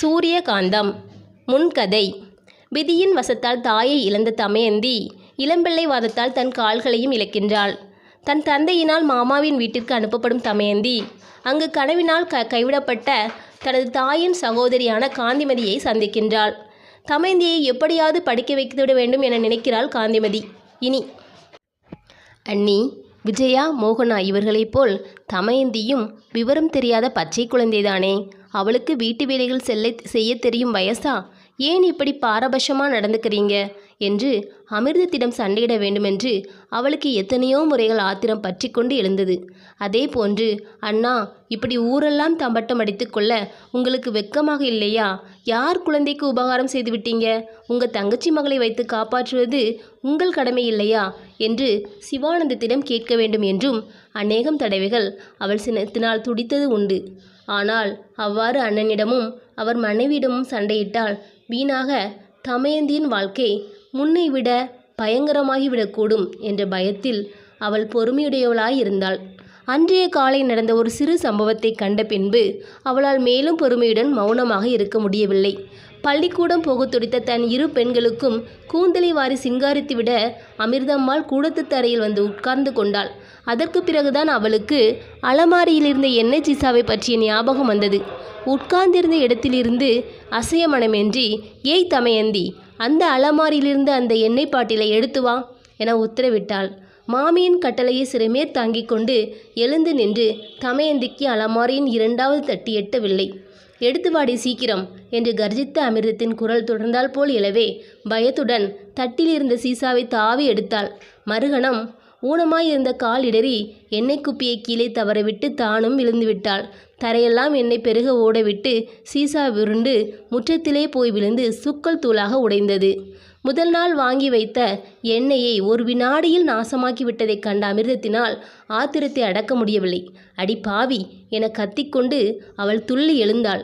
சூரியகாந்தம். முன்கதை விதியின் வசத்தால் தாயை இழந்த தமயந்தி இளம்பிள்ளை வாதத்தால் தன் கால்களையும் இழக்கின்றாள். தன் தந்தையினால் மாமாவின் வீட்டிற்கு அனுப்பப்படும் தமயந்தி அங்கு கனவினால் க கைவிடப்பட்ட தனது தாயின் சகோதரியான காந்திமதியை சந்திக்கின்றாள். தமயந்தியை எப்படியாவது படிக்க வைத்துவிட வேண்டும் என நினைக்கிறாள் காந்திமதி. இனி அண்ணி விஜயா மோகனா இவர்களைப் போல் தமயந்தியும் விவரம் தெரியாத பச்சை குழந்தைதானே? அவளுக்கு வீட்டு வேலைகள் செல்ல செய்ய தெரியும் வயசா? ஏன் இப்படி பாரபட்சமாக நடந்துக்கிறீங்க? என்று அமிர்தத்திடம் சண்டையிட வேண்டுமென்று அவளுக்கு எத்தனையோ முறைகள் ஆத்திரம் பற்றி கொண்டு எழுந்தது. அதே போன்று அண்ணா இப்படி ஊரெல்லாம் தம்பட்டம் அடித்துக்கொள்ள உங்களுக்கு வெட்கமாக இல்லையா? யார் குழந்தைக்கு உபகாரம் செய்து விட்டீங்க? உங்கள் தங்கச்சி மகளை வைத்து காப்பாற்றுவது உங்கள் கடமை இல்லையா? என்று சிவானந்தத்திடம் கேட்க வேண்டும் என்றும் அநேகம் தடவைகள் அவள் சினத்தினால் துடித்தது உண்டு. ஆனால் அவ்வாறு அண்ணனிடமும் அவர் மனைவியிடமும் சண்டையிட்டால் வீணாக தமயந்தியின் வாழ்க்கை முன்னை விட பயங்கரமாகிவிடக்கூடும் என்ற பயத்தில் அவள் பொறுமையுடையவளாயிருந்தாள் அன்றைய காலை நடந்த ஒரு சிறு சம்பவத்தை கண்ட பின்பு அவளால் மேலும் பொறுமையுடன் மௌனமாக இருக்க முடியவில்லை. பள்ளிக்கூடம் போக துடித்த தன் இரு பெண்களுக்கும் கூந்தலை வாரி சிங்காரித்துவிட அமிர்தம்மாள் கூடத்து தரையில் வந்து உட்கார்ந்து கொண்டாள். அதற்கு பிறகுதான் அவளுக்கு அலமாரியில் இருந்த எண்ணெய் சீசாவை பற்றிய ஞாபகம் வந்தது. உட்கார்ந்திருந்த இடத்திலிருந்து அசைய மனமின்றி ஏய் தமயந்தி அந்த அலமாரியிலிருந்து அந்த எண்ணெய் பாட்டிலை எடுத்து வா என உத்தரவிட்டாள். மாமியின் கட்டளையை சிறுமே தாங்கிக் கொண்டு எழுந்து நின்று தமயந்திக்கு அலமாரியின் இரண்டாவது தட்டி எட்டவில்லை. எடுத்து வாடி சீக்கிரம் என்று கர்ஜித்த அமிர்தத்தின் குரல் தொடர்ந்தால் போல் எழவே பயத்துடன் தட்டிலிருந்த சீசாவை தாவி எடுத்தாள். மறுகணம் ஊனமாய் இருந்த கால் இடறி எண்ணெய் குப்பியை கீழே தவறவிட்டு தானும் விழுந்துவிட்டாள். தரையெல்லாம் எண்ணெய் பெருக ஓடவிட்டு சீசா விருண்டு முற்றத்திலே போய் விழுந்து சுக்கல் தூளாக உடைந்தது. முதல் நாள் வாங்கி வைத்த எண்ணெயை ஒரு வினாடியில் நாசமாக்கி விட்டதைக் கண்ட அமிர்தத்தினால் ஆத்திரத்தை அடக்க முடியவில்லை. அடி பாவி! என கத்திக்கொண்டு அவள் துள்ளி எழுந்தாள்.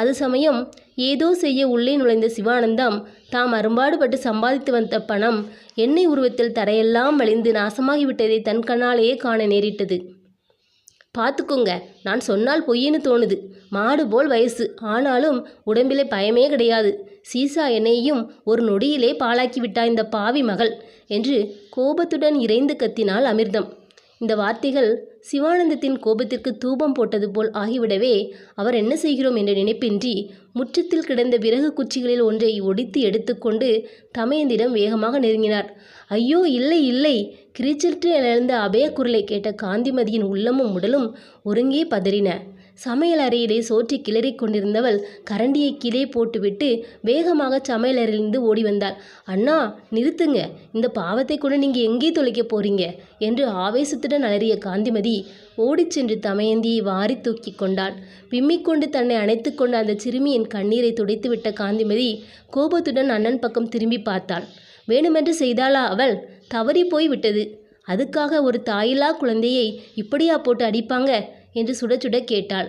அது சமயம் ஏதோ செய்ய உள்ளே நுழைந்த சிவானந்தம் தாம் அரும்பாடுபட்டு சம்பாதித்து வந்த பணம் எண்ணெய் உருவத்தில் தரையெல்லாம் வழிந்து நாசமாகிவிட்டதை தன் கண்ணாலேயே காண நேரிட்டது. பார்த்துக்கோங்க நான் சொன்னால் பொய்ன்னு தோணுது. மாடு போல் வயசு. ஆனாலும் உடம்பிலே பயமே கிடையாது. சீசா எண்ணெயையும் ஒரு நொடியிலே பாழாக்கி விட்டா இந்த பாவி மகள் என்று கோபத்துடன் இறைந்து கத்தினாள் அமிர்தம். இந்த வார்த்தைகள் சிவானந்தத்தின் கோபத்திற்கு தூபம் போட்டது போல் ஆகிவிடவே அவர் என்ன செய்கிறோம்? என்ற நினைப்பின்றி முற்றத்தில் கிடந்த விறகு குச்சிகளில் ஒன்றை ஒடித்து எடுத்துக்கொண்டு தமயந்திடம் வேகமாக நெருங்கினார். ஐயோ இல்லை இல்லை! கிரிச்சிட்டு எழுந்த அபய குரலை கேட்ட காந்திமதியின் உள்ளமும் உடலும் ஒருங்கே பதறின. சமையல் அறையிலே சோற்றி கிளறி கொண்டிருந்தவள் கரண்டியை கீழே போட்டுவிட்டு வேகமாக சமையலறையிலிருந்து ஓடி வந்தாள். அண்ணா நிறுத்துங்க. இந்த பாவத்தை கூட நீங்கள் எங்கே தொலைக்க போறீங்க? என்று ஆவேசத்துடன் அலறிய காந்திமதி ஓடிச் சென்று தமயந்தியை வாரி தூக்கி கொண்டாள். விம்மிக்கொண்டு தன்னை அணைத்து கொண்ட அந்த சிறுமியின் கண்ணீரை துடைத்துவிட்ட காந்திமதி கோபத்துடன் அண்ணன் பக்கம் திரும்பி பார்த்தாள். வேணுமென்று செய்தாளா அவள்? தவறி போய் விட்டது அதுக்காக ஒரு தாயில்லா குழந்தையை இப்படியா போட்டு அடிப்பாங்க? என்று சுட சுட கேட்டாள்.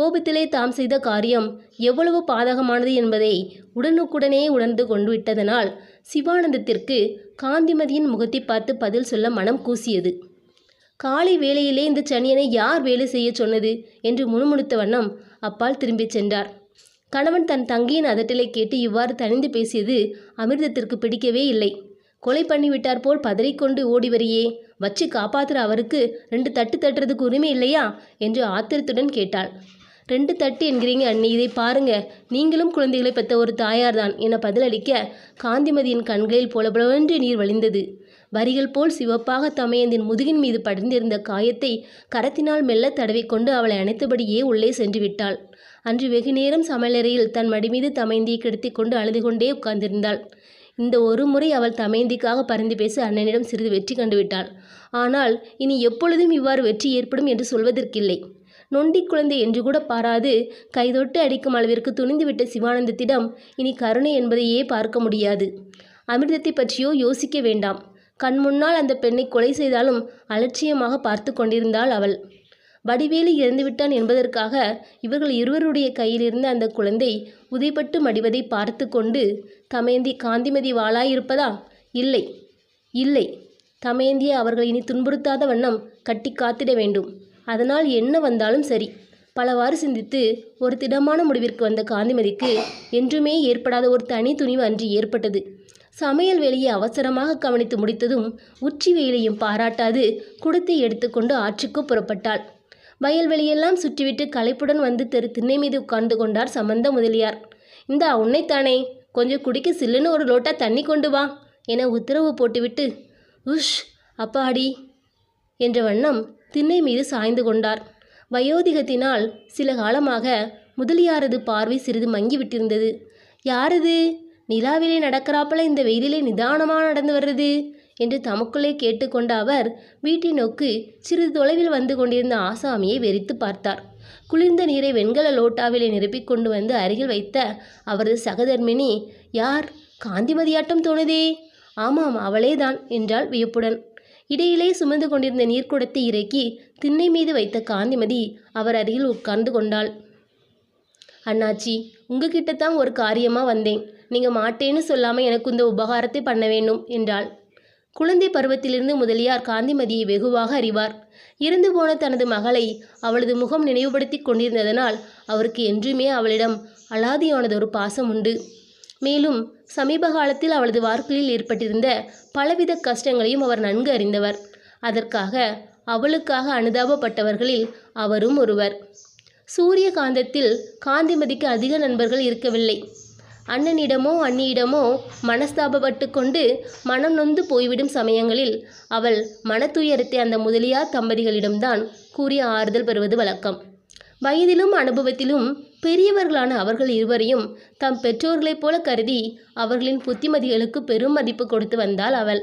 கோபத்திலே தாம் செய்த காரியம் எவ்வளவு பாதகமானது என்பதை உடனுக்குடனே உணர்ந்து கொண்டு விட்டதனால் சிவானந்தத்திற்கு காந்திமதியின் முகத்தை பார்த்து பதில் சொல்ல மனம் கூசியது. காலை வேளையிலே இந்த சனியனை யார் வேலை செய்ய சொன்னது? என்று முணுமுணுத்த வண்ணம் அப்பால் திரும்பிச் சென்றார். கணவன் தன் தங்கையின் அதட்டலை கேட்டு இவ்வாறு தனிந்து பேசியது அமிர்தத்திற்கு பிடிக்கவே இல்லை. கொலை பண்ணிவிட்டார் போல் பதறிக்கொண்டு ஓடி வரியே வச்சு காப்பாற்றுற அவருக்கு ரெண்டு தட்டு தட்டுறதுக்கு உரிமை இல்லையா? என்று ஆத்திரத்துடன் கேட்டாள். ரெண்டு தட்டு என்கிறீங்க அண்ணி இதை பாருங்க. நீங்களும் குழந்தைகளை பெற்ற ஒரு தாயார்தான் என பதிலளிக்க காந்திமதியின் கண்களில் புலபுலவென்று நீர் வழிந்தது. வரிகள் போல் சிவப்பாக தமையந்தின் முதுகின் மீது படர்ந்திருந்த காயத்தை கரத்தினால் மெல்ல தடவிக்கொண்டு அவளை அணைத்தபடியே உள்ளே சென்று விட்டாள் அன்று வெகு நேரம் சமையலறையில் தன் மடிமீது தமைந்தியை கிடத்தி கொண்டு அழுது கொண்டே உட்கார்ந்திருந்தாள். இந்த ஒரு முறை அவள் தமைந்திக்காக பரிந்து பேச அண்ணனிடம் சிறிது வெற்றி கண்டுவிட்டாள். ஆனால் இனி எப்பொழுதும் இவ்வாறு வெற்றி ஏற்படும் என்று சொல்வதற்கில்லை. நொண்டி குழந்தை என்று கூட பாராது. கைதொட்டு அடிக்கும் அளவிற்கு துணிந்துவிட்ட சிவானந்தத்திடம் இனி கருணை என்பதையே பார்க்க முடியாது. அமிர்தத்தை பற்றியோ யோசிக்க வேண்டாம். கண் முன்னால் அந்த பெண்ணை கொலை செய்தாலும் அலட்சியமாக பார்த்து கொண்டிருந்தாள் அவள். வடிவேலு இறந்துவிட்டான் என்பதற்காக இவர்கள் இருவருடைய கையிலிருந்த அந்த குழந்தை உதைப்பட்டு மடிவதை பார்த்து கொண்டு தமயந்தி காந்திமதி வாளாயிருப்பதா? இல்லை. இல்லை. தமயந்தியை அவர்கள் இனி துன்புறுத்தாத வண்ணம் கட்டி காத்திட வேண்டும். அதனால் என்ன வந்தாலும் சரி. பலவாறு சிந்தித்து ஒரு திடமான முடிவிற்கு வந்த காந்திமதிக்கு என்றுமே ஏற்படாத ஒரு தனி துணிவு அன்று ஏற்பட்டது. சமையல் வேலையை அவசரமாக கவனித்து முடித்ததும் உச்சி வெயிலையும் பாராட்டாது குடத்தை எடுத்துக்கொண்டு ஆற்றுக்கு புறப்பட்டாள். வயல்வெளியெல்லாம் சுற்றிவிட்டு களைப்புடன் வந்து தெரு திண்ணை மீது உட்கார்ந்து கொண்டார் சம்பந்த முதலியார். இந்தா உன்னைத்தானே. கொஞ்சம் குடிக்க சில்லுன்னு ஒரு லோட்டா தண்ணி கொண்டு வா என உத்தரவு போட்டுவிட்டு உஷ் அப்பாடி என்ற வண்ணம் திண்ணை மீது சாய்ந்து கொண்டார். வயோதிகத்தினால் சில காலமாக முதலியாரது பார்வை சிறிது மங்கிவிட்டிருந்தது. யாரது நிலாவிலே நடக்கிறாப்பல இந்த வெயிலிலே நிதானமாக நடந்து வர்றது? என்று தமக்குள்ளே கேட்டுக்கொண்ட அவர் வீட்டை நோக்கி சிறிது தொலைவில் வந்து கொண்டிருந்த ஆசாமியை வெறித்து பார்த்தார். குளிர்ந்த நீரை வெண்கல லோட்டாவிலே நிரப்பிக் கொண்டு வந்து அருகில் வைத்த அவரது சகதர்மினி யார்? காந்திமதியாட்டம் தோணுதே. ஆமாம் அவளேதான் என்றாள் வியப்புடன். இடையிலே சுமந்து கொண்டிருந்த நீர்க்குடத்தை இறக்கி திண்ணை மீது வைத்த காந்திமதி அவர் அருகில் உட்கார்ந்து கொண்டாள். அண்ணாச்சி உங்ககிட்ட தான் ஒரு காரியமாக வந்தேன். நீங்கள் மாட்டேன்னு சொல்லாமல் எனக்கு இந்த உபகாரத்தை பண்ண வேண்டும் என்றாள். குழந்தை பருவத்திலிருந்து முதலியார் காந்திமதியை வெகுவாக அறிவார். இறந்து போன தனது மகளை அவளது முகம் நினைவுபடுத்தி கொண்டிருந்ததனால் அவருக்கு என்றுமே அவளிடம் அலாதியானதொரு பாசம் உண்டு. மேலும் சமீப காலத்தில் அவளது வாழ்க்கையில் ஏற்பட்டிருந்த பலவித கஷ்டங்களையும் அவர் நன்கு அறிந்தவர். அதற்காக அவளுக்காக அனுதாபப்பட்டவர்களில் அவரும் ஒருவர். சூரிய காந்தத்தில் காந்திமதிக்கு அதிக நண்பர்கள் இருக்கவில்லை. அண்ணனிடமோ அண்ணியிடமோ மனஸ்தாபப்பட்டு கொண்டு மனம் நொந்து போய்விடும் சமயங்களில் அவள் மனத்துயரத்தை அந்த முதலியார் தம்பதிகளிடம்தான் கூறி ஆறுதல் பெறுவது வழக்கம். வயதிலும் அனுபவத்திலும் பெரியவர்களான அவர்கள் இருவரையும் தம் பெற்றோர்களைப் போல கருதி அவர்களின் புத்திமதிகளுக்கு பெரும் மதிப்பு கொடுத்து வந்தாள் அவள்.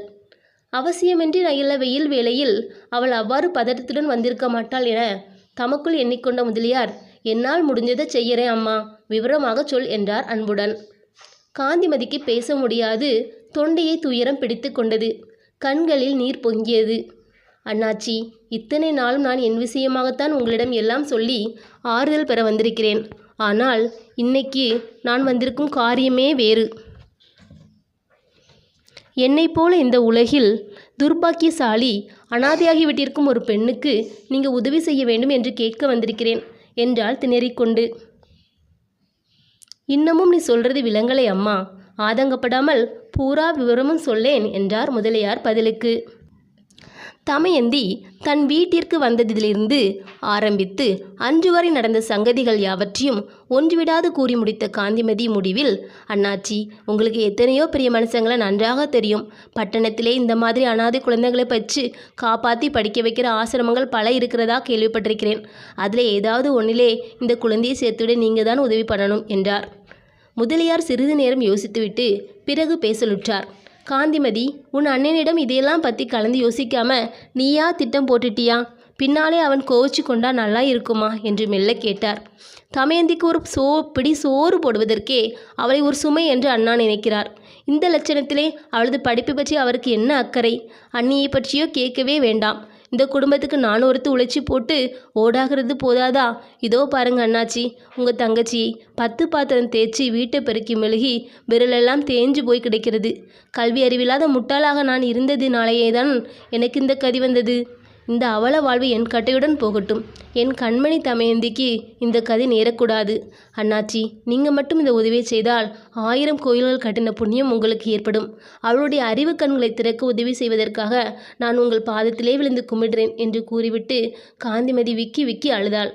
அவசியமின்றி நயில வெயில் வேளையில் அவள் அவ்வாறு பதட்டத்துடன் வந்திருக்க மாட்டாள் என தமக்குள் எண்ணிக்கொண்ட முதலியார் என்னால் முடிஞ்சதை செய்யறேன் அம்மா. விவரமாக சொல் என்றார் அன்புடன். காந்திமதிக்கு பேச முடியாது. தொண்டையை துயரம் பிடித்து கொண்டது. கண்களில் நீர் பொங்கியது. அண்ணாச்சி இத்தனை நாளும் நான் என் விஷயமாகத்தான் உங்களிடம் எல்லாம் சொல்லி ஆறுதல் பெற வந்திருக்கிறேன். ஆனால் இன்னைக்கு நான் வந்திருக்கும் காரியமே வேறு. என்னைப் போல இந்த உலகில் துர்பாக்கியசாலி அனாதையாகிவிட்டிருக்கும் ஒரு பெண்ணுக்கு நீங்கள் உதவி செய்ய வேண்டும் என்று கேட்க வந்திருக்கிறேன் என்றாள் திணறிக்கொண்டு. இன்னமும் நீ சொல்றது விலங்கலை அம்மா. ஆதங்கப்படாமல் பூரா விவரமும் சொல்லேன் என்றார் முதலியார் பதிலுக்கு. தமயந்தி தன் வீட்டிற்கு வந்ததிலிருந்து ஆரம்பித்து அன்று வரை நடந்த சங்கதிகள் யாவற்றையும் ஒன்றுவிடாது கூறி முடித்த காந்திமதி முடிவில் அண்ணாச்சி உங்களுக்கு எத்தனையோ பெரிய மனுஷங்களை நன்றாக தெரியும். பட்டணத்திலே இந்த மாதிரி அனாதை குழந்தைகளை பற்றி காப்பாற்றி படிக்க வைக்கிற ஆசிரமங்கள் பல இருக்கிறதா கேள்விப்பட்டிருக்கிறேன். அதில் ஏதாவது ஒன்றிலே இந்த குழந்தையை சேர்த்துவிட நீங்கள் தான் உதவி பண்ணணும் என்றார். முதலியார் சிறிது நேரம் யோசித்துவிட்டு பிறகு பேசலுற்றார். காந்திமதி உன் அண்ணனிடம் இதையெல்லாம் பற்றி கலந்து யோசிக்காம நீயா திட்டம் போட்டுட்டியா? பின்னாலே அவன் கோவிச்சு கொண்டா நல்லா இருக்குமா? என்று மெல்ல கேட்டார். தமயந்திக்கு ஒரு சோ பிடி சோறு போடுவதற்கே அவளை ஒரு சுமை என்று அண்ணா நினைக்கிறார். இந்த லட்சணத்திலே அவளது படிப்பு பற்றி அவருக்கு என்ன அக்கறை? அண்ணியை பற்றியோ கேட்கவே வேண்டாம். இந்த குடும்பத்துக்கு நானும் ஒருத்து உழைச்சி போட்டு ஓடாகிறது போதாதா? இதோ பாருங்க அண்ணாச்சி. உங்கள் தங்கச்சி பத்து பாத்திரம் தேய்ச்சி வீட்டை பெருக்கி மெழுகி விரலெல்லாம் தேஞ்சு போய் கிடக்கிறது. கல்வி அறிவில்லாத முட்டாளாக நான் இருந்ததுனாலேயே தான் எனக்கு இந்த கதி வந்தது. இந்த அவல வாழ்வு என் கட்டையுடன் போகட்டும். என் கண்மணி தமயந்திக்கு இந்த கதி நேரக்கூடாது. அண்ணாச்சி நீங்கள் மட்டும் இந்த உதவியை செய்தால் ஆயிரம் கோயில்கள் கட்டின புண்ணியம் உங்களுக்கு ஏற்படும். அவளுடைய அறிவு கண்களை திறக்க உதவி செய்வதற்காக நான் உங்கள் பாதத்திலே விழுந்து கும்பிடுறேன் என்று கூறிவிட்டு காந்திமதி விக்கி விக்கி அழுதாள்.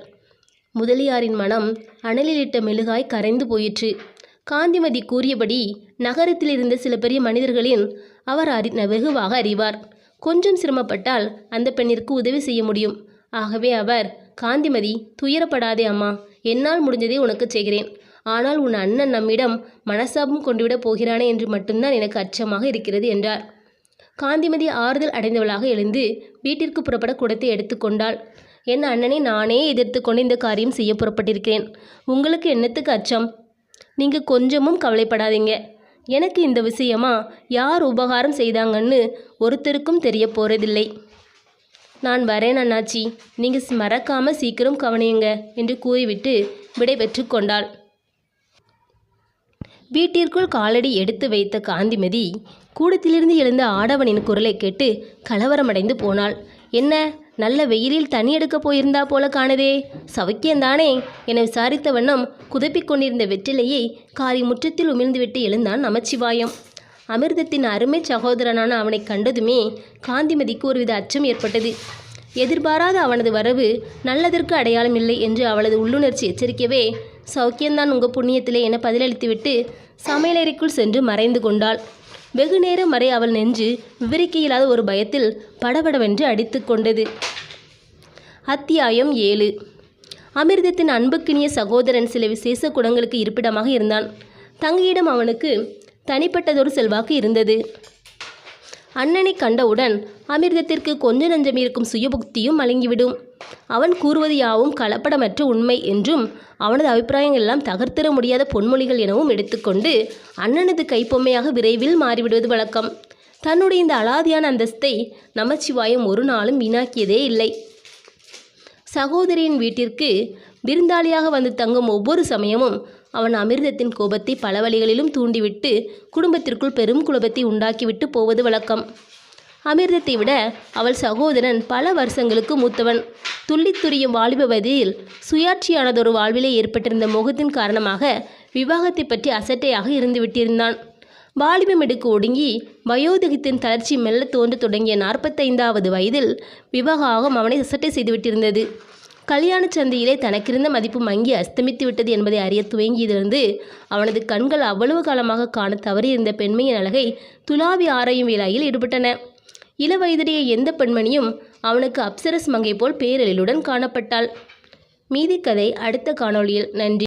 முதலியாரின் மனம் அனலிலிட்ட மெழுகாய் கரைந்து போயிற்று. காந்திமதி கூறியபடி நகரத்தில் இருந்த சில பெரிய மனிதர்களின் அவர் அறி வெகுவாக அறிவார். கொஞ்சம் சிரமப்பட்டால் அந்த பெண்ணிற்கு உதவி செய்ய முடியும். ஆகவே அவர் காந்திமதி துயரப்படாதே அம்மா. என்னால் முடிஞ்சதை உனக்கு செய்கிறேன். ஆனால் உன் அண்ணன் நம்மிடம் மனசாபம் கொண்டுவிடப் போகிறானே என்று மட்டும்தான் எனக்கு அச்சமாக இருக்கிறது என்றார். காந்திமதி ஆறுதல் அடைந்தவளாக எழுந்து வீட்டிற்கு புறப்பட குடத்தை எடுத்துக்கொண்டாள் என் அண்ணனை நானே எதிர்த்து கொண்டு இந்த காரியம் செய்ய புறப்பட்டிருக்கிறேன். உங்களுக்கு என்னத்துக்கு அச்சம்? நீங்கள் கொஞ்சமும் கவலைப்படாதீங்க. எனக்கு இந்த விஷயமா யார் உபகாரம் செய்தாங்கன்னு ஒருத்தருக்கும் தெரிய போகிறதில்லை நான் வரேன் அண்ணாச்சி. நீங்கள் மறக்காமல் சீக்கிரம் கவனியுங்க என்று கூறிவிட்டு விடை பெற்று கொண்டாள். வீட்டிற்குள் காலடி எடுத்து வைத்த காந்திமதி கூடத்திலிருந்து எழுந்த ஆடவனின் குரலை கேட்டு கலவரமடைந்து போனாள். என்ன? நல்ல வெயிலில் தண்ணி எடுக்கப் போயிருந்தா போல காணதே. சவுக்கியந்தானே என விசாரித்த வண்ணம் குதப்பிக் கொண்டிருந்த வெற்றிலையை காரி முற்றத்தில் உமிழ்ந்துவிட்டு எழுந்தான் நமச்சிவாயம். அமிர்தத்தின் அருமை சகோதரனான அவனை கண்டதுமே காந்திமதிக்கு ஒருவித அச்சம் ஏற்பட்டது. எதிர்பாராத அவனது வரவு நல்லதற்கு அடையாளம் இல்லை என்று அவளது உள்ளுணர்ச்சி எச்சரிக்கவே சௌக்கியந்தான் உங்கள் புண்ணியத்திலே என பதிலளித்துவிட்டு சமையலறைக்குள் சென்று மறைந்து கொண்டாள். வெகு நேரம் வரை அவள் நெஞ்சு விவரிக்க இயலாத ஒரு பயத்தில் படபடவென்று அடித்து கொண்டது. அத்தியாயம் ஏழு. அமிர்தத்தின் அன்புக்கினிய சகோதரன் சில விசேஷ குணங்களுக்கு இருப்பிடமாக இருந்தான். தங்கையிடம் அவனுக்கு தனிப்பட்டதொரு செல்வாக்கு இருந்தது. அண்ணனை கண்டவுடன் அமிர்தத்திற்கு கொஞ்ச நஞ்சம் இருக்கும் சுயபுக்தியும் மலங்கிவிடும். அவன் கூறுவது யாவும் கலப்படமற்ற உண்மை என்றும் அவனது அபிப்பிராயங்கள் எல்லாம் தகர்த்திட முடியாத பொன்மொழிகள் எனவும் எடுத்துக்கொண்டு அண்ணனது கைப்பொம்மையாக விரைவில் மாறிவிடுவது வழக்கம். தன்னுடைய இந்த அலாதியான அந்தஸ்தை நமச்சிவாயம் ஒரு நாளும் வீணாக்கியதே இல்லை. சகோதரியின் வீட்டிற்கு விருந்தாளியாக வந்து தங்கும் ஒவ்வொரு சமயமும் அவன் அமிர்தத்தின் கோபத்தை பல வழிகளிலும் தூண்டிவிட்டு குடும்பத்திற்குள் பெரும் குழப்பத்தை உண்டாக்கிவிட்டு போவது வழக்கம். அமிர்தத்தை விட அவள் சகோதரன் பல வருஷங்களுக்கு மூத்தவன். துள்ளித்துரியும் வாலிப வதியில் சுயாட்சியானதொரு வாழ்விலே ஏற்பட்டிருந்த மோகத்தின் காரணமாக விவாகத்தை பற்றி அசட்டையாக இருந்து விட்டிருந்தான். வாலிபமிடுக்கு ஒடுங்கி வயோதிகத்தின் தளர்ச்சி மெல்ல தோன்ற தொடங்கிய நாற்பத்தைந்தாவது வயதில் விவாகம் அவனை அசட்டை செய்துவிட்டிருந்தது கல்யாண சந்தையிலே தனக்கிருந்த மதிப்பு மங்கி அஸ்தமித்து விட்டது என்பதை அறிய துவங்கியதிலிருந்து அவனது கண்கள் அவ்வளவு காலமாக காண தவறியிருந்த பெண்மையின் அழகை துலாவி ஆராயும் வேலாயில் ஈடுபட்டன. இளவயதுடைய எந்த பெண்மணியும் அவனுக்கு அப்சரஸ் மங்கை போல் பேரழிலுடன் காணப்பட்டாள். மீதி கதை அடுத்த காணொளியில். நன்றி.